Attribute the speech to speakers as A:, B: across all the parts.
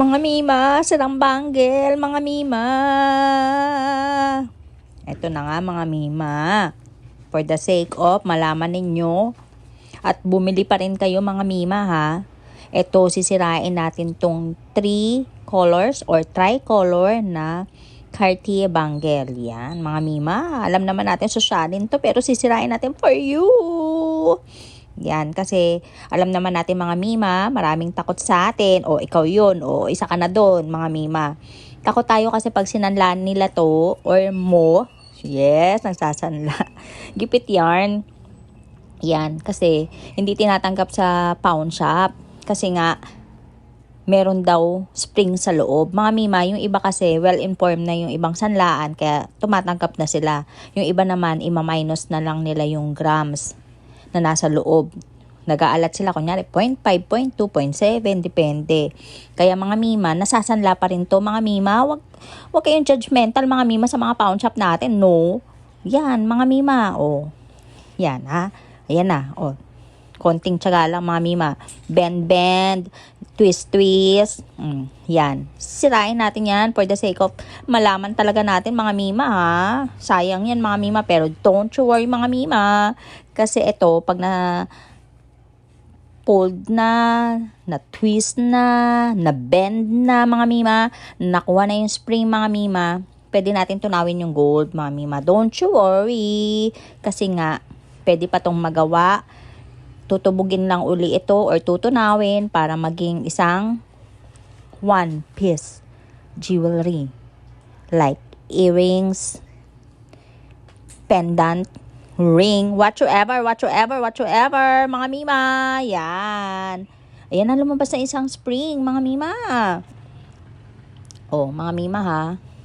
A: Mga mima, sirang banggel, mga mima. Ito na nga mga mima. For the sake of malaman ninyo at bumili pa rin kayo mga mima ha. Ito sisirain natin tong three colors or tricolor na Cartier bangle. Yan mga mima. Alam naman natin sosyalin to pero sisirain natin for you. Yan, kasi alam naman natin mga mima, maraming takot sa atin. O ikaw yun, o isa ka na doon, mga mima. Takot tayo kasi pag sinanlaan nila to, or mo, yes, nagsasanla. Gipit yarn. Yan, kasi hindi tinatanggap sa pawn shop. Kasi nga, meron daw spring sa loob. Mga mima, yung iba kasi well-informed na yung ibang sanlaan, kaya tumatanggap na sila. Yung iba naman, ima-minus na lang nila yung grams na nasa loob. Nag-aalat sila, kunyari, 0.5, 0.2, 0.7, depende. Kaya mga mima, nasasanla pa rin to. Mga mima, wag, wag kayong judgmental mga mima sa mga pawn shop natin. No. Yan, mga mima. O, yan ha. Ayan na. O, konting tsaga lang mga mima. Bend, bend, twist, twist. Mm, yan. Sirain natin yan for the sake of malaman talaga natin mga mima ha. Sayang yan mga mima. Pero don't you worry mga mima. Kasi ito, pag na fold na, na twist na, na bend na mga mima, nakuha na yung spring mga mima, pwede natin tunawin yung gold mga mima. Don't you worry. Kasi nga, pwede pa tong magawa. Tutubugin lang uli ito or tutunawin para maging isang one piece jewelry. Like earrings, pendant, ring, whatsoever, whatsoever, whatsoever, mga mima. Yan. Ayan na lumabas na isang spring, mga mima. Oh, mga mima ha.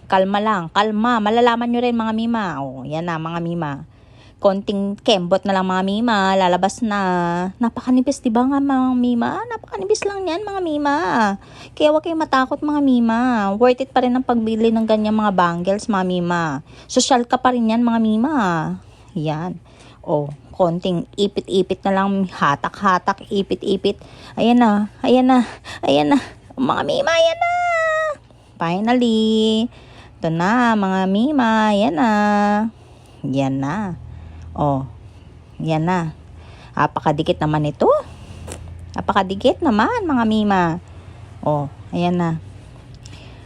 A: Kalma lang, kalma. Malalaman nyo rin mga mima. Oh, yan na mga mima. Konting kembot na lang mga mima, lalabas na. Napakanipis, di ba nga mga mima? Napakanipis lang yan mga mima. Kaya huwag kayong matakot mga mima. Worth it pa rin ang pagbili ng ganyan mga bangles mga mima. Social ka pa rin yan mga mima. Yan. O, konting ipit-ipit na lang, hatak-hatak, ipit-ipit. Ayan na, ayan na, ayan na. Mga mima, ayan na. Finally. Ito na, mga mima, ayan na. Yan na. O, yan na. Napakadikit naman ito. Napakadikit naman, mga mima. O, ayan na.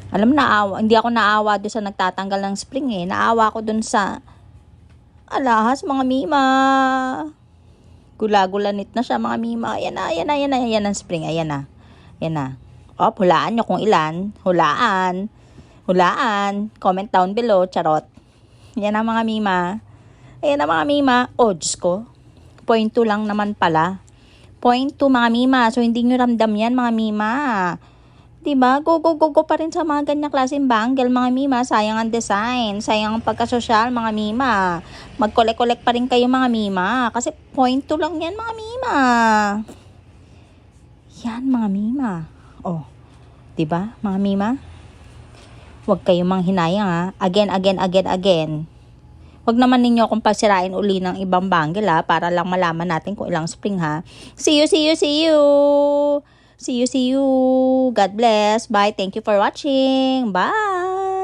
A: Alam na, hindi ako naawa doon sa nagtatanggal ng spring eh. Naawa ako doon sa alahas, mga mima. Gula-gulanit na siya, mga mima. Ayan na, ayan na, ayan na, ayan ang spring. Ayan na. Ayan na. O, hulaan nyo kung ilan. Hulaan. Hulaan. Comment down below. Charot. Yan na, mga mima. Ayan na, mga mima. O, Diyos ko. Point 2 lang naman pala. Point 2, mga mima. So, hindi nyo ramdam yan, mga mima. Diba? Go, go, go, go pa rin sa mga ganyang klaseng bangle, mga mima. Sayang ang design. Sayang ang pagkasosyal, mga mima. Mag-collect-collect pa rin kayo, mga mima. Kasi point 2 lang yan, mga mima. Yan, mga mima. Oh, diba, mga mima? Huwag kayong manghinayang, ha. Again, again, again, again. Huwag naman ninyo akong pagsirain uli ng ibang bangle, ha. Para lang malaman natin kung ilang spring, ha. See you, see you, see you! See you, see you. God bless. Bye. Thank you for watching. Bye.